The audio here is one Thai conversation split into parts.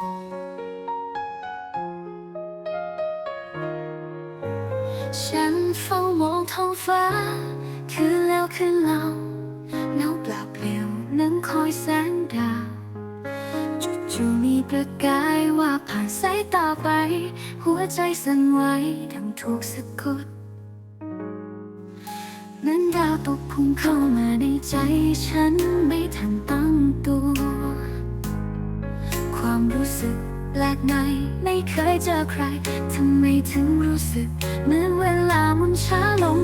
ฉันเฝ้ามองท้องฟ้า คืนแล้วคืนเล่าเงาเปล่าเปลี่ยวนั้นคอยแสงดาวจู่ๆมีประกายว่าผ่านสายตาไป หัวใจสั่นไหวดังถูกสะกดเหมือนดาวตกพุ่งเข้ามาในใจฉันไม่ทันตั้งตัว ความรู้สึกแปลกใหม่ไม่เคยเจอใคร ทำไมถึงรู้สึก เหมือนเวลามันช้าลง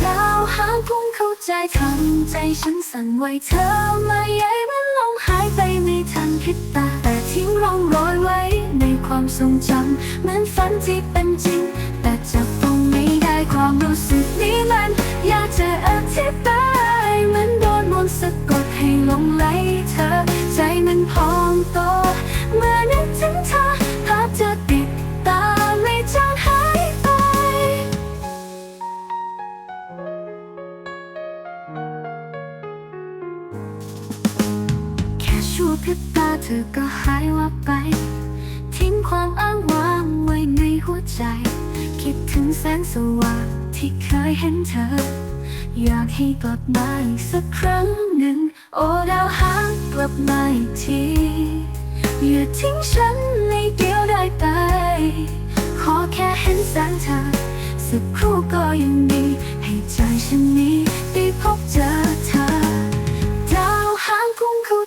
ดาวหางพุ่งเข้าใจทำใจฉันสั่นไหวเธอมาใยมันลงหายไปไม่ทันพริบตา แต่ทิ้งร่องรอยไว้ ในความทรงจำเหมือนฝันที่เป็นจริง แต่จับต้องไม่ได้ความรู้สึกนี้มันอยาก พริบตาเธอก็หายวับไป ทิ้งความอ้างว้างไว้ในหัวใจ คิดถึงแสงสว่างที่เคยเห็นเธอ อยากให้กลับมาอีกสักครั้งหนึ่ง โอ้ดาวหางกลับมาอีกทีอย่าทิ้งฉันในเดียวได้ไป ขอแค่เห็นแสงเธอ สักครู่ก็ยังดี ให้ใจฉันนี้ได้พบเจอเธอ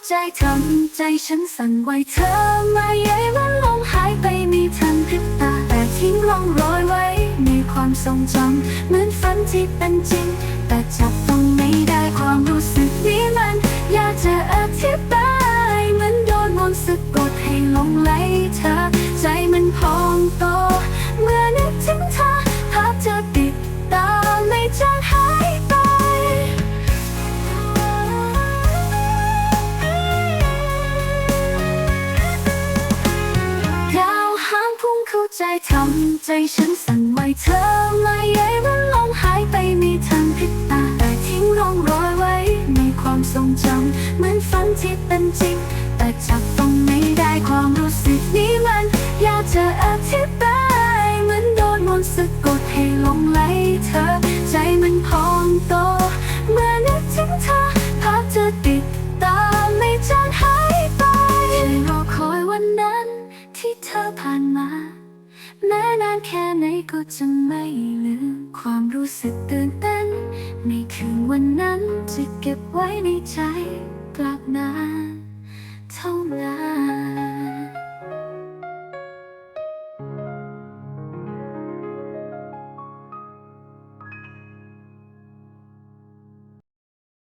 ใจทำใจฉันสั่นไหวเธอมาเย้มันลงหายไปม่ทันพริบตาแต่ทิ้งร่องรอยไว้ในความทรงจำเหมือนฝันที่เป็นจริง แต่จับต้องไม่ได้ความรู้สึกนี้มันอยากจะอธิบายเหมือนโดนมนต์สะกดให้หลงไหลเธอ ใจมันพองโต ใจทำใจฉันสั่นไหวเธอมาเย้มันลงหายไปม่ทันพริบตาแต่ทิ้งร่องรอยไว้ในความทรงจำเหมือนฝันที่เป็นจริง แต่จับต้องไม่ได้ความรู้สึกนี้มันอยากจะอธิบายเหมือนโดนมนต์สะกดให้หลงไหลเธอ ใจมันพองโตเมื่อนึกถึงเธอภาพจะติดตาไม่จางหายไปแค่รอคอยวันนั้นที่เธอผ่านมา แม้นานแค่ไหนก็จะไม่ลืมความรู้สึกตื่นเต้นในคืนวันนั้นจะเก็บไว้ในใจตราบนานเท่านาน